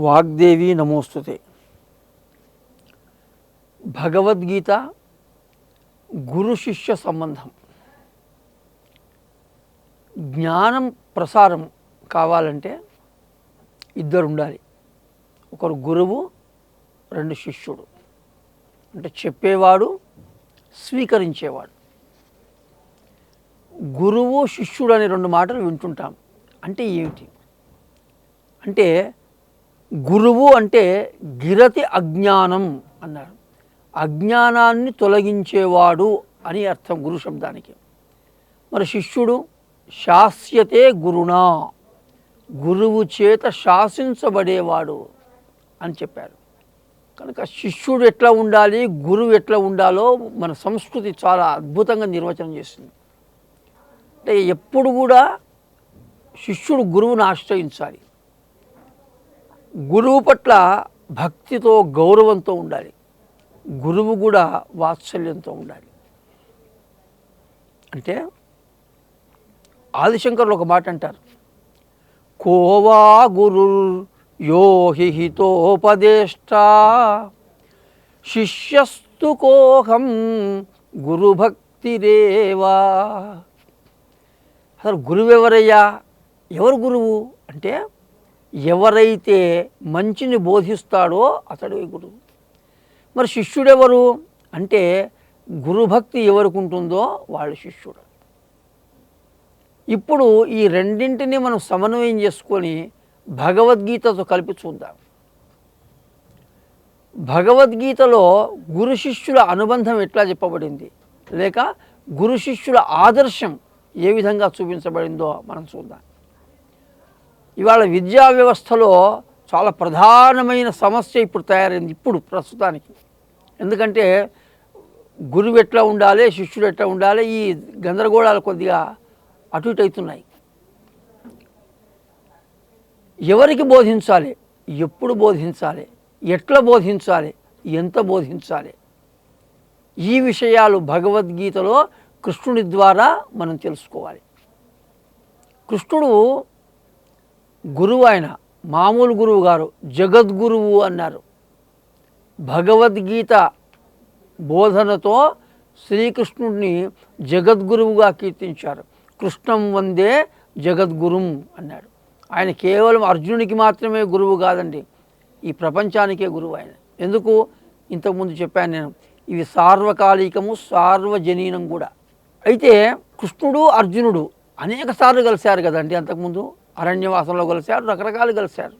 వాగ్దేవి నమోస్తుతే. భగవద్గీత గురు శిష్య సంబంధం. జ్ఞానం ప్రసారం కావాలంటే ఇద్దరు ఉండాలి ఒకరు గురువు రెండు శిష్యుడు. అంటే చెప్పేవాడు స్వీకరించేవాడు. గురువు శిష్యుడు అనే రెండు మాటలు వింటుంటాం. అంటే ఏమిటి? అంటే గురువు అంటే గిరతి అజ్ఞానం అన్నారు అజ్ఞానాన్ని తొలగించేవాడు అని అర్థం గురు శబ్దానికి. మరి శిష్యుడు శాస్యతే గురునా గురువు చేత శాసించబడేవాడు అని చెప్పారు. కనుక శిష్యుడు ఎట్లా ఉండాలి గురువు ఎట్లా ఉండాలో మన సంస్కృతి చాలా అద్భుతంగా నిర్వచనం చేసింది. అంటే ఎప్పుడు కూడా శిష్యుడు గురువును ఆశ్రయించాలి. గురువు పట్ల భక్తితో గౌరవంతో ఉండాలి. గురువు కూడా వాత్సల్యంతో ఉండాలి. అంటే ఆదిశంకర్లు ఒక మాట అంటారు. కోవా గురు యోహిహితోపదేష్ట శిష్యస్తు కోహం గురుభక్తిరేవా. అసలు గురువు ఎవరయ్యా ఎవరు గురువు? అంటే ఎవరైతే మంచిని బోధిస్తాడో అతడు గురువు. మరి శిష్యుడెవరు? అంటే గురుభక్తి ఎవరికి ఉంటుందో వాళ్ళ శిష్యుడు. ఇప్పుడు ఈ రెండింటిని మనం సమన్వయం చేసుకొని భగవద్గీతతో కలిపి చూద్దాం. భగవద్గీతలో గురు శిష్యుల అనుబంధం ఎట్లా చెప్పబడింది? లేక గురు శిష్యుల ఆదర్శం ఏ విధంగా చూపించబడిందో మనం చూద్దాం. ఇవాళ విద్యా వ్యవస్థలో చాలా ప్రధానమైన సమస్య ఇప్పుడు తయారైంది ఇప్పుడు ప్రస్తుతానికి. ఎందుకంటే గురువు ఎట్లా ఉండాలి శిష్యుడు ఎట్లా ఉండాలి ఈ గందరగోళాలు కొద్దిగా అటు ఇటు అవుతున్నాయి. ఎవరికి బోధించాలి? ఎప్పుడు బోధించాలి? ఎట్లా బోధించాలి? ఎంత బోధించాలి? ఈ విషయాలు భగవద్గీతలో కృష్ణుడి ద్వారా మనం తెలుసుకోవాలి. కృష్ణుడు గురువు ఆయన మామూలు గురువు గారు జగద్గురువు అన్నారు. భగవద్గీత బోధనతో శ్రీకృష్ణుడిని జగద్గురువుగా కీర్తించారు. కృష్ణం వందే జగద్గురుం అన్నాడు. ఆయన కేవలం అర్జునుడికి మాత్రమే గురువు కాదండి. ఈ ప్రపంచానికే గురువు ఆయన. ఎందుకు? ఇంతకుముందు చెప్పాను నేను. ఇవి సార్వకాలికము సార్వజనీనం కూడా. అయితే కృష్ణుడు అర్జునుడు అనేక సార్లు కలిశారు కదండి అంతకుముందు అరణ్యవాసంలో కలిశారు రకరకాలు కలిశారు.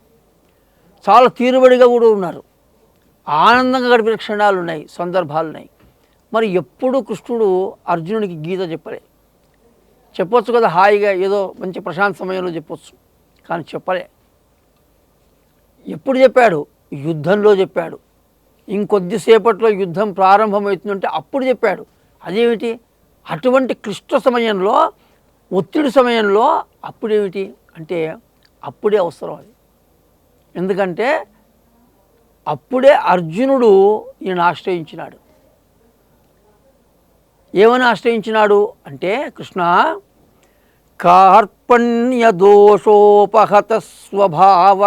చాలా తీరుబడిగా కూడా ఉన్నారు. ఆనందంగా గడిపిన క్షణాలు ఉన్నాయి సందర్భాలు ఉన్నాయి. మరి ఎప్పుడు కృష్ణుడు అర్జునుడికి గీత చెప్పలే. చెప్పొచ్చు కదా హాయిగా ఏదో మంచి ప్రశాంత సమయంలో చెప్పొచ్చు కానీ చెప్పలే. ఎప్పుడు చెప్పాడు? యుద్ధంలో చెప్పాడు. ఇంకొద్దిసేపట్లో యుద్ధం ప్రారంభమవుతుందంటే అప్పుడు చెప్పాడు. అదేమిటి? అటువంటి క్లిష్ట సమయంలో ఒత్తిడి సమయంలో అప్పుడేమిటి? అంటే అప్పుడే అవసరం అది. ఎందుకంటే అప్పుడే అర్జునుడు ఈయన ఆశ్రయించినాడు. ఏమని ఆశ్రయించినాడు అంటే కృష్ణ కార్పణ్య దోషోపహత స్వభావ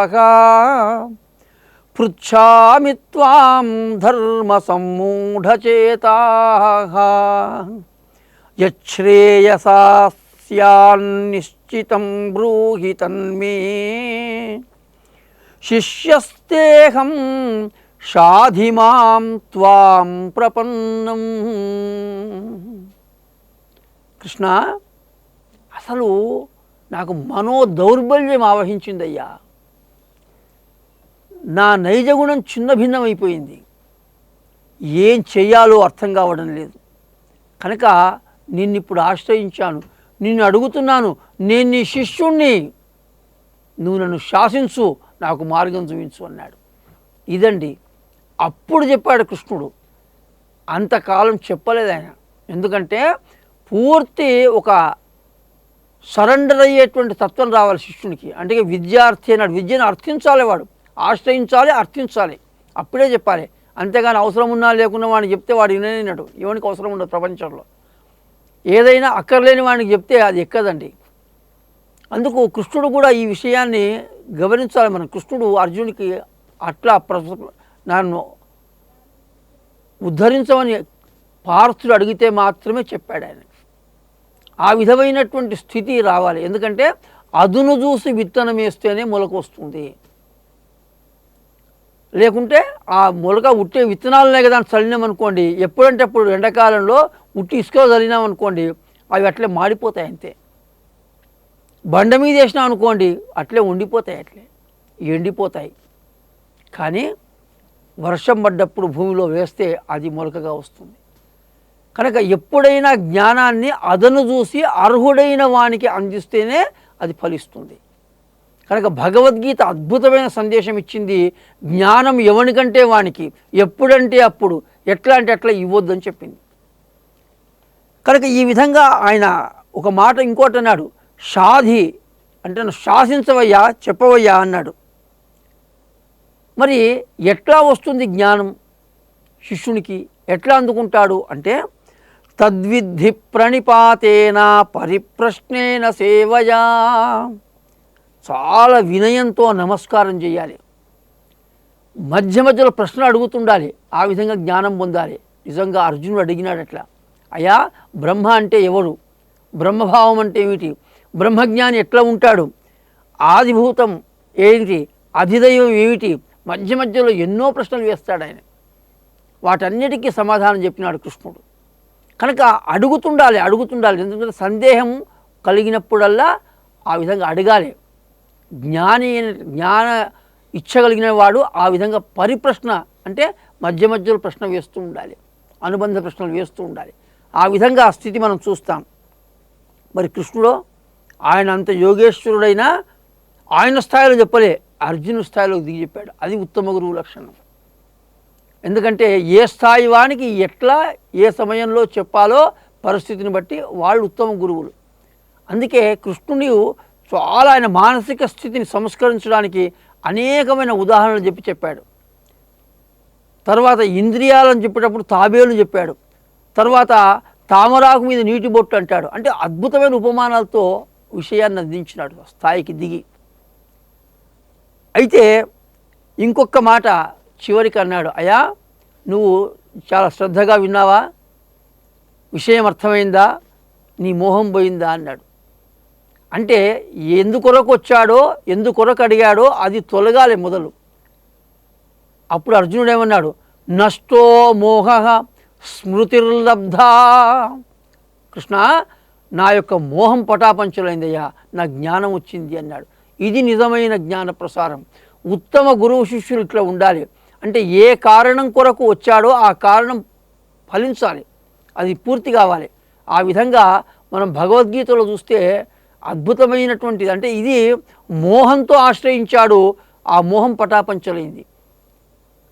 పృచ్ఛామి త్వాం ధర్మ సమ్మూఢచేతా యశ్రేయసాస్యాన్నిశ్చితం బ్రూహి తన్మే శిష్యస్తేహం షాధిమాం త్వాం ప్రపన్నం కృష్ణ అసలు నాకు మనో దౌర్బల్యం ఆవహించిందయ్యా. నా నైజగుణం చిన్న భిన్నమైపోయింది ఏం చెయ్యాలో అర్థం కావడం లేదు. కనుక నిన్నిప్పుడు ఆశ్రయించాను. నిన్ను అడుగుతున్నాను నేను నీ శిష్యుణ్ణి. నువ్వు నన్ను శాసించు నాకు మార్గం చూపించు అన్నాడు. ఇదండి అప్పుడు చెప్పాడు కృష్ణుడు. అంతకాలం చెప్పలేదు ఆయన. ఎందుకంటే పూర్తి ఒక సరెండర్ అయ్యేటువంటి తత్వం రావాలి శిష్యునికి. అంటే విద్యార్థి అన్నాడు. విద్యను అర్థించాలి వాడు. ఆశ్రయించాలి అర్థించాలి. అప్పుడే చెప్పాలి. అంతేగాని అవసరం ఉన్నా లేకున్నా వాడిని చెప్తే వాడు వినలేనట్టు ఎవరికి అవసరం ఉండదు ప్రపంచంలో. ఏదైనా అక్కర్లేని వాడికి చెప్తే అది ఎక్కదండి. అందుకు కృష్ణుడు కూడా ఈ విషయాన్ని గమనించాలి మనం. కృష్ణుడు అర్జునికి అట్లా ప్ర నన్ను ఉద్ధరించమని పార్థుడు అడిగితే మాత్రమే చెప్పాడు ఆయన. ఆ విధమైనటువంటి స్థితి రావాలి. ఎందుకంటే అదును చూసి విత్తనం వేస్తేనే మొలక వస్తుంది. లేకుంటే ఆ మొలక ఉట్టే విత్తనాలనే కదా చల్లినామనుకోండి ఎప్పుడంటే అప్పుడు ఎండాకాలంలో ఉట్టి ఇసుకలో చల్లినామనుకోండి అవి అట్లే మాడిపోతాయి అంతే. బండ మీద వేసినాం అనుకోండి అట్లే ఉండిపోతాయి అట్లే ఎండిపోతాయి. కానీ వర్షం పడ్డప్పుడు భూమిలో వేస్తే అది మొలకగా వస్తుంది. కనుక ఎప్పుడైనా జ్ఞానాన్ని అదను చూసి అర్హుడైన వానికి అందిస్తేనే అది ఫలిస్తుంది. కనుక భగవద్గీత అద్భుతమైన సందేశం ఇచ్చింది. జ్ఞానం ఎవనికంటే వానికి? ఎప్పుడంటే అప్పుడు. ఎట్లా అంటే అట్లా ఇవ్వద్దని చెప్పింది. కనుక ఈ విధంగా ఆయన ఒక మాట ఇంకోటి అన్నాడు. షాధి అంటే నన్ను శాసించవయ్యా చెప్పవయ్యా అన్నాడు. మరి ఎట్లా వస్తుంది జ్ఞానం? శిష్యునికి ఎట్లా అందుకుంటాడు? అంటే తద్విద్ధి ప్రణిపాతేన పరిప్రశ్నేన సేవయా చాలా వినయంతో నమస్కారం చేయాలి. మధ్య మధ్యలో ప్రశ్నలు అడుగుతుండాలి. ఆ విధంగా జ్ఞానం పొందాలి. నిజంగా అర్జునుడు అడిగినాడు అట్లా అయ్యా బ్రహ్మ అంటే ఎవరు? బ్రహ్మభావం అంటే ఏమిటి? బ్రహ్మజ్ఞాని ఎట్లా ఉంటాడు? ఆదిభూతం ఏంటి? అధిదైవం ఏమిటి? మధ్య మధ్యలో ఎన్నో ప్రశ్నలు వేస్తాడు ఆయన. వాటన్నిటికీ సమాధానం చెప్పినాడు కృష్ణుడు. కనుక అడుగుతుండాలి అడుగుతుండాలి. ఎందుకంటే సందేహం కలిగినప్పుడల్లా ఆ విధంగా అడగాలి. జ్ఞాని జ్ఞాన ఇచ్చగలిగిన వాడు ఆ విధంగా పరిప్రశ్న అంటే మధ్య మధ్యలో ప్రశ్న వేస్తూ ఉండాలి. అనుబంధ ప్రశ్నలు వేస్తూ ఉండాలి. ఆ విధంగా ఆ స్థితి మనం చూస్తాం. మరి కృష్ణుడు ఆయన అంత యోగేశ్వరుడైనా ఆయన స్థాయిలో చెప్పలే అర్జును స్థాయిలో దిగి చెప్పాడు. అది ఉత్తమ గురువు లక్షణం. ఎందుకంటే ఏ స్థాయి వానికి ఎట్లా ఏ సమయంలో చెప్పాలో పరిస్థితిని బట్టి వాళ్ళు ఉత్తమ గురువులు. అందుకే కృష్ణుని చాలా ఆయన మానసిక స్థితిని సంస్కరించడానికి అనేకమైన ఉదాహరణలు చెప్పి చెప్పాడు. తర్వాత ఇంద్రియాలను చెప్పేటప్పుడు తాబేలు చెప్పాడు. తర్వాత తామరాకు మీద నీటి బొట్టు అంటాడు. అంటే అద్భుతమైన ఉపమానాలతో విషయాన్ని అందించినాడు స్థాయికి దిగి. అయితే ఇంకొక మాట చివరికి అన్నాడు అయా నువ్వు చాలా శ్రద్ధగా విన్నావా? విషయం అర్థమైందా? నీ మోహం పోయిందా? అన్నాడు. అంటే ఎందుకొరకు వచ్చాడో ఎందుకొరకు అడిగాడో అది తొలగాలి మొదలు. అప్పుడు అర్జునుడు ఏమన్నాడు? నష్టో మోహ స్మృతిర్లబ్ధ. కృష్ణ నా యొక్క మోహం పటాపంచలైందయ్యా నా జ్ఞానం వచ్చింది అన్నాడు. ఇది నిజమైన జ్ఞాన ప్రసారం. ఉత్తమ గురువు శిష్యులు ఇట్లా ఉండాలి. అంటే ఏ కారణం కొరకు వచ్చాడో ఆ కారణం ఫలించాలి. అది పూర్తి కావాలి. ఆ విధంగా మనం భగవద్గీతలో చూస్తే అద్భుతమైనటువంటిది. అంటే ఇది మోహంతో ఆశ్రయించాడు. ఆ మోహం పటాపంచలైంది.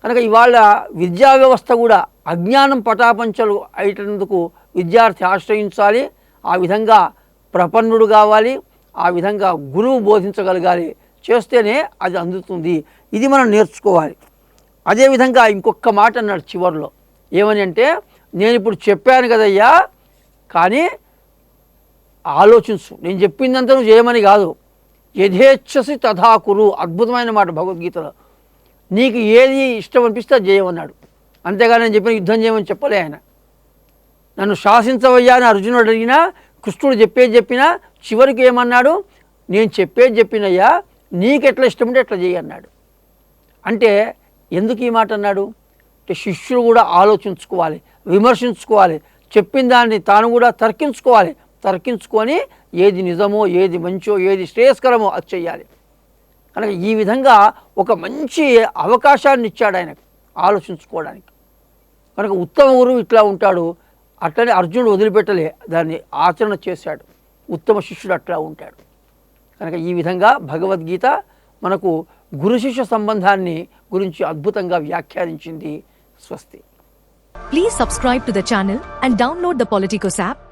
కనుక ఇవాళ విద్యా వ్యవస్థ కూడా అజ్ఞానం పటాపంచలు అయ్యేటందుకు విద్యార్థి ఆశ్రయించాలి. ఆ విధంగా ప్రపన్నుడు కావాలి. ఆ విధంగా గురువు బోధించగలగాలి. చేస్తేనే అది అందుతుంది. ఇది మనం నేర్చుకోవాలి. అదేవిధంగా ఇంకొక మాట అన్నాడు చివరిలో. ఏమని అంటే నేను ఇప్పుడు చెప్పాను కదయ్యా కానీ ఆలోచించు. నేను చెప్పిందంతా నువ్వు చేయమని కాదు. యథేచ్ఛసి తథాకురు అద్భుతమైన మాట భగవద్గీతలో. నీకు ఏది ఇష్టం అనిపిస్తే అది చేయమన్నాడు. అంతేగాని నేను చెప్పిన యుద్ధం చేయమని చెప్పలే ఆయన. నన్ను శాసించవయ్యా అని అర్జునుడు అడిగినా కృష్ణుడు చెప్పేది చెప్పినా చివరికి ఏమన్నాడు? నేను చెప్పేది చెప్పినయ్యా నీకు ఎట్లా ఇష్టం ఉంటే ఎట్లా చేయి అన్నాడు. అంటే ఎందుకు ఈ మాట అన్నాడు? అంటే శిష్యుడు కూడా ఆలోచించుకోవాలి విమర్శించుకోవాలి. చెప్పిన దాన్ని తాను కూడా తర్కించుకోవాలి. తర్కించుకొని ఏది నిజమో ఏది మంచో ఏది శ్రేయస్కరమో అది చెయ్యాలి. కనుక ఈ విధంగా ఒక మంచి అవకాశాన్ని ఇచ్చాడు ఆయనకు ఆలోచించుకోవడానికి. కనుక ఉత్తమ గురువు ఇట్లా ఉంటాడు. అట్లనే అర్జునుడు వదిలిపెట్టలే దాన్ని ఆచరణ చేశాడు. ఉత్తమ శిష్యుడు అట్లా ఉంటాడు. కనుక ఈ విధంగా భగవద్గీత మనకు గురు శిష్య సంబంధాన్ని గురించి అద్భుతంగా వ్యాఖ్యానించింది స్వస్తి. Please subscribe to the channel and download the Politicos app